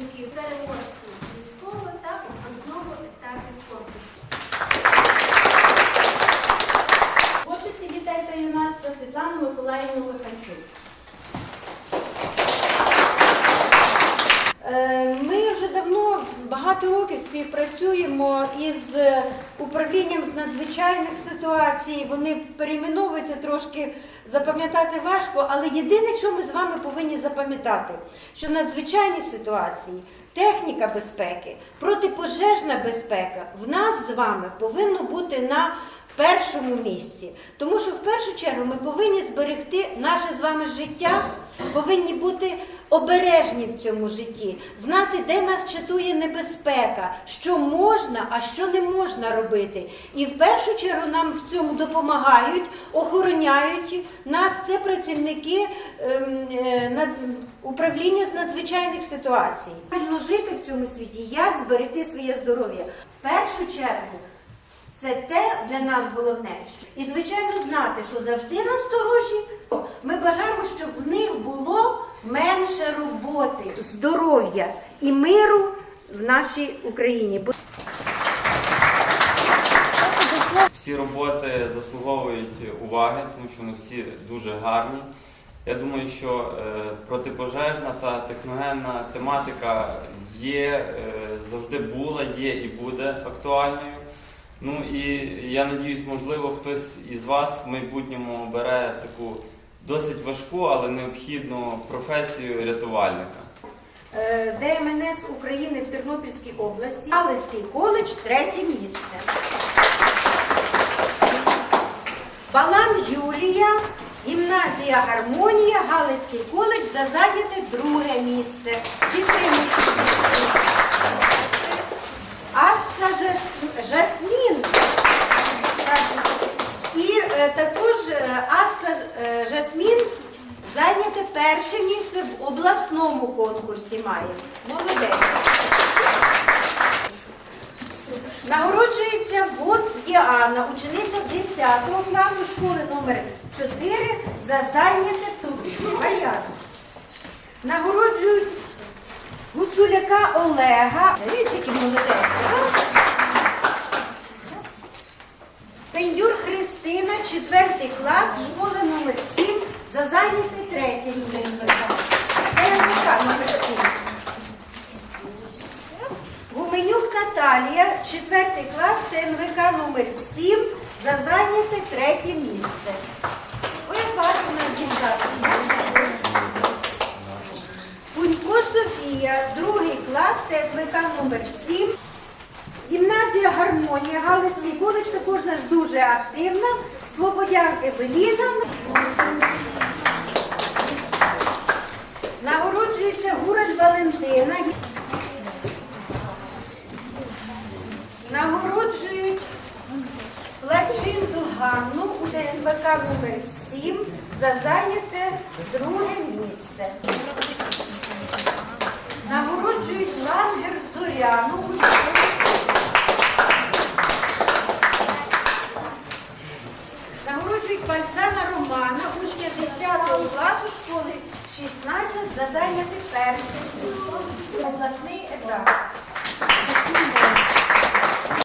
представників переможців військового та обласного етапів конкурсу. Творчості дітей та юнацтва Світлану Миколаївну багато років співпрацюємо із е, управлінням з надзвичайних ситуацій. Вони перейменовуються трошки запам'ятати важко, але єдине, що ми з вами повинні запам'ятати, що надзвичайні ситуації, техніка безпеки, протипожежна безпека в нас з вами повинно бути на першому місці. Тому що в першу чергу ми повинні зберегти наше з вами життя, повинні бути обережні в цьому житті, знати, де нас чатує небезпека, що можна, а що не можна робити. І в першу чергу нам в цьому допомагають, охороняють нас. Це працівники ем, е, управління з надзвичайних ситуацій. Жити в цьому світі, як зберегти своє здоров'я. В першу чергу. Це те для нас головне. І, звичайно, знати, що завжди насторожі. Ми бажаємо, щоб в них було менше роботи, здоров'я і миру в нашій Україні. Всі роботи заслуговують уваги, тому що вони всі дуже гарні. Я думаю, що е, протипожежна та техногенна тематика є, е, завжди була, є і буде актуальною. Ну і я надіюсь, можливо, хтось із вас в майбутньому обере таку досить важку, але необхідну професію рятувальника. Е, ДМНС України в Тернопільській області, Галицький коледж, третє місце. Балан Юлія, гімназія Гармонія, Галицький коледж за зайняте друге місце. Також е, Асса е, Жасмін зайняте перше місце в обласному конкурсі має. Молодець. Нагороджується Воц Діана, учениця 10 класу школи номер 4 за зайняте тут. Варіант. Нагороджують Гуцуляка Олега. Дивіться, який молодець. а? Пендюр Христина, 4 клас, школи номер 7 за зайняте третє. ТНК номер 7. Гуменюк Наталія, 4 клас, ТНВК номер 7 за зайняте третє місце. Ой, багато у нас дівчат. Пунько Софія, другий клас, ТНВК номер 7 Гімназія Гармонія, Галицький коледж також нас дуже активна. Слободян Евеліна. Нагороджується Гураль Валентина. Нагороджують Плачинду Ганну у ДНБК номер 7 за зайняте друге місце. Нагороджують Лангер Зоряну. 16 за зайняти перший обласний етап.